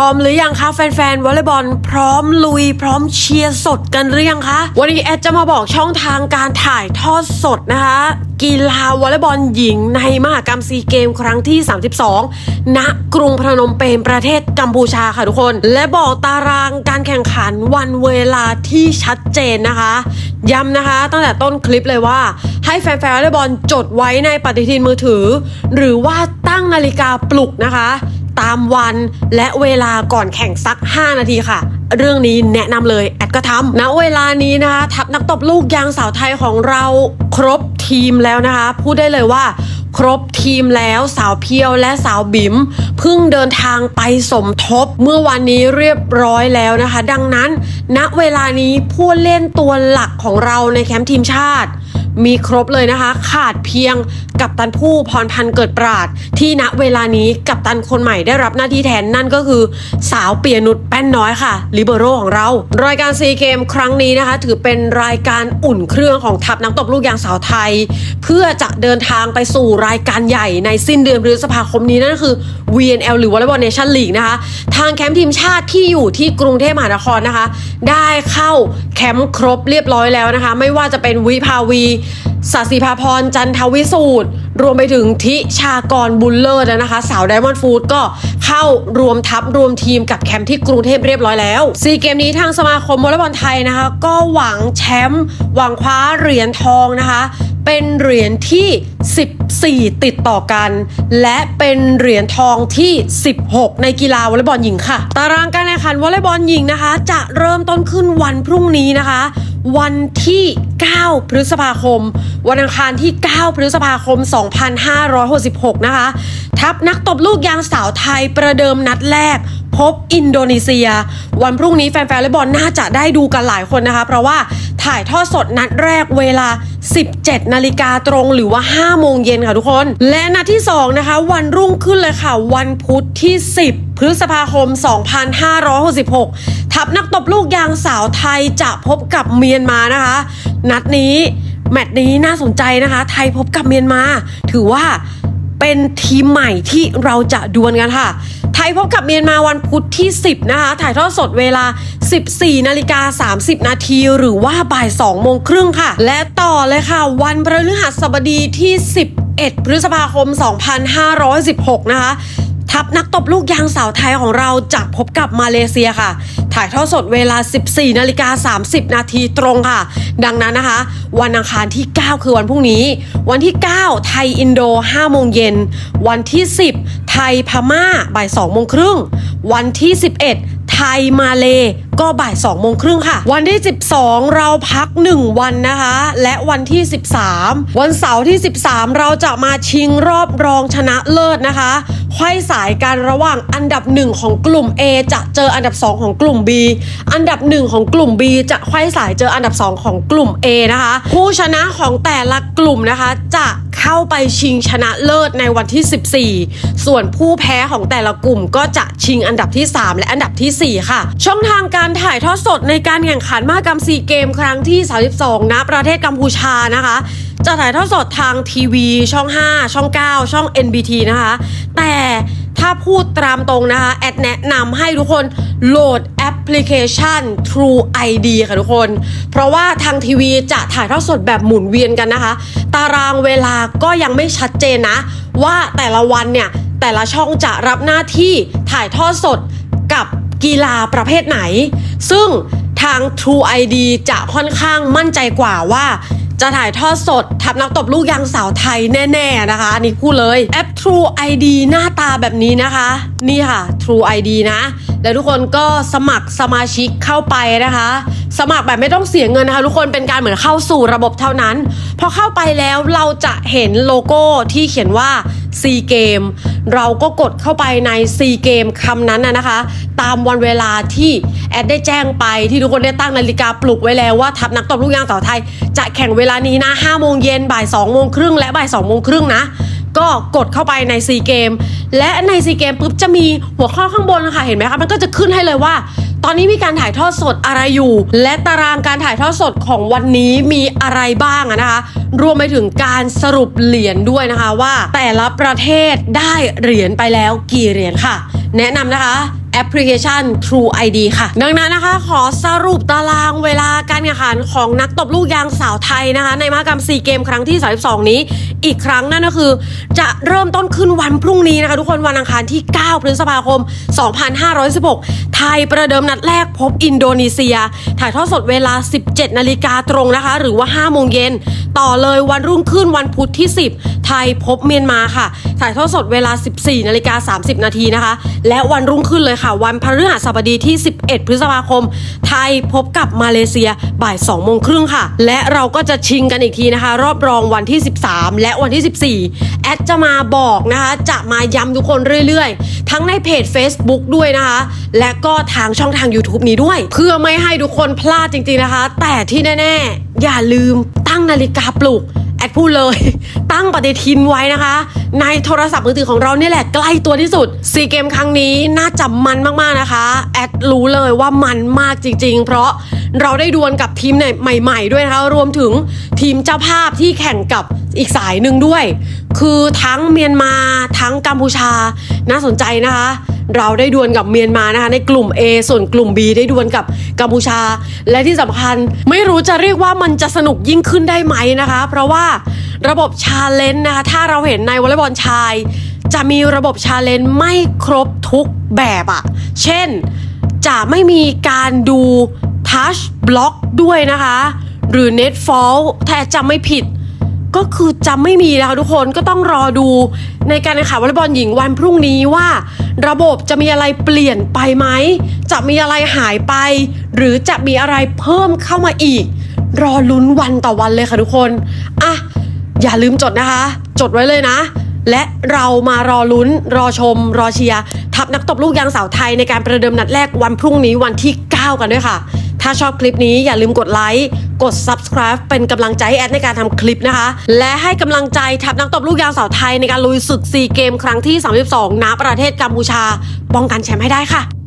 ร้อมหรือยังคะแฟนๆวอลเลย์บอลพร้อมลุย พร้อมเชียร์สดกันหรือยังคะวันนี้แอดจะมาบอกช่องทางการถ่ายทอดสดนะคะ กีฬาวอลเลย์บอลหญิงในมหกรรมซีเกมครั้งที่ 32 ณกรุงพนมเปญประเทศกัมพูชาค่ะทุกคน และบอกตารางการแข่งขันวันเวลาที่ชัดเจนนะคะ ย้ำนะคะ ตั้งแต่ต้นคลิปเลยว่า ให้แฟนๆวอลเลย์บอลจดไว้ในปฏิทินมือถือ หรือว่าตั้งนาฬิกาปลุกนะคะ ตามวันและเวลาก่อนแข่งสัก 5 นาทีค่ะ เรื่องนี้แนะนำเลยแอดก็ทำณเวลานี้นะคะทัพนักตบลูกยางสาวไทยของเราครบทีมแล้วนะคะ พูดได้เลยว่าครบทีมแล้วสาวเพียวและสาวบิ๋มเพิ่งเดินทางไปสมทบ เมื่อวันนี้เรียบร้อยแล้วนะคะ ดังนั้นณเวลานี้ผู้เล่นตัวหลักของเราในแคมป์ทีมชาติ มีครบเลยนะคะ ขาดเพียงกับตันผู้พรพันธ์เกิดปราด ที่ณเวลานี้กับตันคนใหม่ได้รับหน้าที่แทนนั่นก็คือสาวเปียนุชแป้นน้อยค่ะลิเบโรของเรา รายการซีเกมครั้งนี้นะคะ ถือเป็นรายการอุ่นเครื่องของทัพนักตบลูกยางสาวไทย เพื่อจะเดินทางไปสู่รายการใหญ่ในสิ้นเดือนพฤษภาคมนี้นั่นคือ VNL หรือ Volleyball Nation League นะคะ ทางแคมป์ทีมชาติที่อยู่ที่กรุงเทพมหานครนะคะ ได้เข้าแคมป์ครบเรียบร้อยแล้วนะคะ ไม่ว่าจะเป็นวิภาวีสศิภาพรจันทวิสูตร รวมไปถึงทิชากรบุลเลอร์นะคะ สาวไดมอนด์ฟูดก็เข้ารวมทัพรวมทีมกับแคมป์ที่กรุงเทพเรียบร้อยแล้วซีเกมนี้ทางสมาคมวอลเลย์บอลไทยนะคะ ก็หวังแชมป์หวังคว้าเหรียญทองนะคะ เป็นเหรียญที่ 4 ติดต่อกัน และเป็นเหรียญทองที่ 16 ในกีฬาวอลเลย์บอลหญิงค่ะ ตารางการแข่งขันวอลเลย์บอลหญิงนะคะ จะเริ่มต้นขึ้นวันพรุ่งนี้นะคะ วันที่ 9 พฤษภาคม วันอังคารที่ 9 พฤษภาคม 2566 นะคะ ทัพนักตบลูกยางสาวไทยประเดิมนัดแรกพบอินโดนีเซีย วันพรุ่งนี้แฟนๆวอลเลย์บอลน่าจะได้ดูกันหลายคนนะคะ เพราะว่า ถ่ายทอดสดนัดแรกเวลา 17 นาฬิกาตรงหรือว่า 5 โมงเย็นค่ะทุกคน และนัดที่ 2 นะคะ วันรุ่งขึ้นเลยค่ะ วันพุธที่ 10 พฤษภาคม 2566 ทัพนักตบลูกยางสาวไทยจะพบกับเมียนมานะคะ นัดนี้ แมตช์นี้น่าสนใจนะคะ ไทยพบกับเมียนมา ถือว่าเป็นทีมใหม่ที่เราจะดวลกันค่ะ ไทยพบกับเมียนมาวันพุธที่ 10 นะคะ ถ่ายทอดสดเวลา 14 นาฬิกา 30 นาทีหรือว่าบ่าย 2 โมงครึ่งค่ะ และต่อเลยค่ะ วันพฤหัสบดีที่ 11 พฤษภาคม 2516 นะคะทัพนักตบลูกยางสาวไทยของเราจะพบกับมาเลเซียค่ะ ถ่ายทอดสดเวลา 14 นาฬิกา 30 นาทีตรงค่ะ ดังนั้นนะคะ วันอังคารที่ 9 คือวันพรุ่งนี้ วันที่ 9 ไทยอินโด 5 โมงเย็น วันที่ 10 ยพม่าบ่ายสองโมงครึ่ง วันที่ 11 ไทยมาเลก็บ่าย2โมงครึ่งค่ะ วันที่ 12 เราพัก 1 วันนะคะ และวันที่ 13 วันเสาร์ที่ 13 เราจะมาชิงรอบรองชนะเลิศนะคะ ไขว้สายกันระหว่างอันดับ 1 ของกลุ่ม A จะเจออันดับ 2 ของกลุ่ม B อันดับ 1 ของกลุ่ม B จะไขว้สายเจออันดับ 2 ของกลุ่ม A นะคะ ผู้ชนะของแต่ละกลุ่มนะคะ จะเข้าไปชิงชนะเลิศในวันที่ 14 ส่วนผู้แพ้ของแต่ละกลุ่มก็จะชิงอันดับที่ 3 และอันดับทีสี่4 ค่ะ ช่องทางการถ่ายทอดสดในการแข่งขันมหกรรมซีเกมครั้งที่ 32 ณ ประเทศกัมพูชานะคะ จะถ่ายทอดสดทางทีวี ช่อง 5 ช่อง 9 ช่อง NBT นะคะ แต่ถ้าพูดตามตรงนะคะ แอดแนะนำให้ทุกคนโหลดแอปพลิเคชัน True ID ค่ะทุกคน เพราะว่าทางทีวีจะถ่ายทอดสดแบบหมุนเวียนกันนะคะ ตารางเวลาก็ยังไม่ชัดเจนนะ ว่าแต่ละวันเนี่ย แต่ละช่องจะรับหน้าที่ถ่ายทอดสดกับกีฬาประเภทไหน ซึ่งทาง True ID จะค่อนข้างมั่นใจกว่าว่า จะถ่ายทอดสดทับนักตบลูกยางสาวไทยแน่ๆนะคะ อันนี้พูดเลยแอป True ID หน้าตาแบบนี้นะคะ นี่ค่ะ True ID นะแล้วทุกคนก็สมัครสมาชิกเข้าไปนะคะ สมัครแบบไม่ต้องเสียเงินนะคะ ทุกคนเป็นการเหมือนเข้าสู่ระบบเท่านั้น พอเข้าไปแล้วเราจะเห็นโลโก้ที่เขียนว่า C Game เราก็กดเข้าไปใน C Game คำนั้นนะนะคะ ตามวันเวลาที่แอดได้แจ้งไปที่ทุกคนได้ตั้งนาฬิกาปลุกไว้แล้วว่าทัพนักตบลูกยางสาวไทย จะแข่งเวลานี้นะ5โมงเย็นบ่าย2โมงครึ่งและบ่าย2โมงครึ่งนะก็กดเข้าไปในซีเกมและในซีเกมปุ๊บจะมีหัวข้อข้างบนนะคะเห็นไหมคะมันก็จะขึ้นให้เลยว่า ตอนนี้มีการถ่ายทอดสดอะไรอยู่ และตารางการถ่ายทอดสดของวันนี้มีอะไรบ้างอะนะคะ รวมไปถึงการสรุปเหรียญด้วยนะคะว่า แต่ละประเทศได้เหรียญไปแล้วกี่เหรียญค่ะ แนะนำนะคะ แอปพลิเคชัน True ID ค่ะ ดังนั้นนะคะขอสรุปตารางเวลาการแข่งขันของนักตบลูกยางสาวไทยนะคะ ในมหกรรมซีเกมครั้งที่ 32 นี้ อีกครั้งนั่นก็คือ จะเริ่มต้นขึ้นวันพรุ่งนี้นะคะ ทุกคนวันอังคารที่ 9 พฤษภาคม 2516 ไทยประเดิมนัดแรกพบอินโดนีเซีย ถ่ายทอดสดเวลา 17 นาฬิกาตรงนะคะ หรือว่า 5 โมงเย็นต่อเลยวันรุ่งขึ้นวันพุธที่ 10 ไทยพบเมียนมาค่ะ ถ่ายทอดสดเวลา 14นาฬิกา30 นาทีนะคะ และวันรุ่งขึ้นเลยค่ะ วันพฤหัสบดีที่ 11 พฤษภาคม ไทยพบกับมาเลเซียบ่าย2โมงครึ่งค่ะ และเราก็จะชิงกันอีกทีนะคะ รอบรองวันที่ 13 และวันที่ 14 แอดจะมาบอกนะคะ จะมาย้ำทุกคนเรื่อยๆ ทั้งในเพจ Facebook ด้วยนะคะ และก็ทางช่องทาง YouTube นี้ด้วย เพื่อไม่ให้ทุกคนพลาดจริงๆนะคะ แต่ที่แน่ๆ อย่าลืมตั้งนาฬิกาปลุก แอดพูดเลย ตั้งปฏิทินไว้นะคะ ในโทรศัพท์มือถือของเราเนี่ยแหละใกล้ตัวที่สุดซีเกมครั้งนี้น่าจะมันมากๆนะคะ แอดรู้เลยว่ามันมากจริง ๆ เพราะ เราได้ดวลกับทีมใหม่ ๆ ด้วยนะคะรวมถึงทีมเจ้าภาพที่แข่งกับอีกสายหนึ่งด้วย คือทั้งเมียนมาทั้งกัมพูชาน่าสนใจนะคะ เราได้ดวลกับเมียนมานะคะในกลุ่ม A ส่วนกลุ่ม B ได้ดวลกับกัมพูชา และที่สำคัญไม่รู้จะเรียกว่ามันจะสนุกยิ่งขึ้นได้ไหมนะคะ เพราะว่าระบบชาเลนจ์นะคะถ้าเราเห็นในวอลเลย์บอลชาย จะมีระบบชาเลนจ์ไม่ครบทุกแบบอะเช่นจะไม่มีการดู ทัชบล็อกด้วยนะคะ หรือ Net Fall ถ้าจำไม่ผิด ก็คือจะไม่มีนะคะทุกคนก็ต้องรอดูในการแข่งขันวอลเลย์บอลหญิงวันพรุ่งนี้ว่า ระบบจะมีอะไรเปลี่ยนไปไหม จะมีอะไรหายไป หรือจะมีอะไรเพิ่มเข้ามาอีก รอลุ้นวันต่อวันเลยค่ะทุกคนอะอย่าลืมจดนะคะ จดไว้เลยนะ และเรามารอลุ้น รอชม รอเชียร์ทัพนักตบลูกยางสาวไทยในการประเดิมนัดแรกวันพรุ่งนี้วันที่ 9 กันด้วยค่ะาชอบคลิปนี้อย่าลืมกดไลค์ กด subscribe เป็นกำลังใจให้แอดในการทำคลิปนะคะ และให้กำลังใจทัพนักตบลูกยางสาวไทยในการลุยศึกซีเกมครั้งที่ 32ณประเทศกัมพูชาป้องกันแชมป์ให้ได้ค่ะ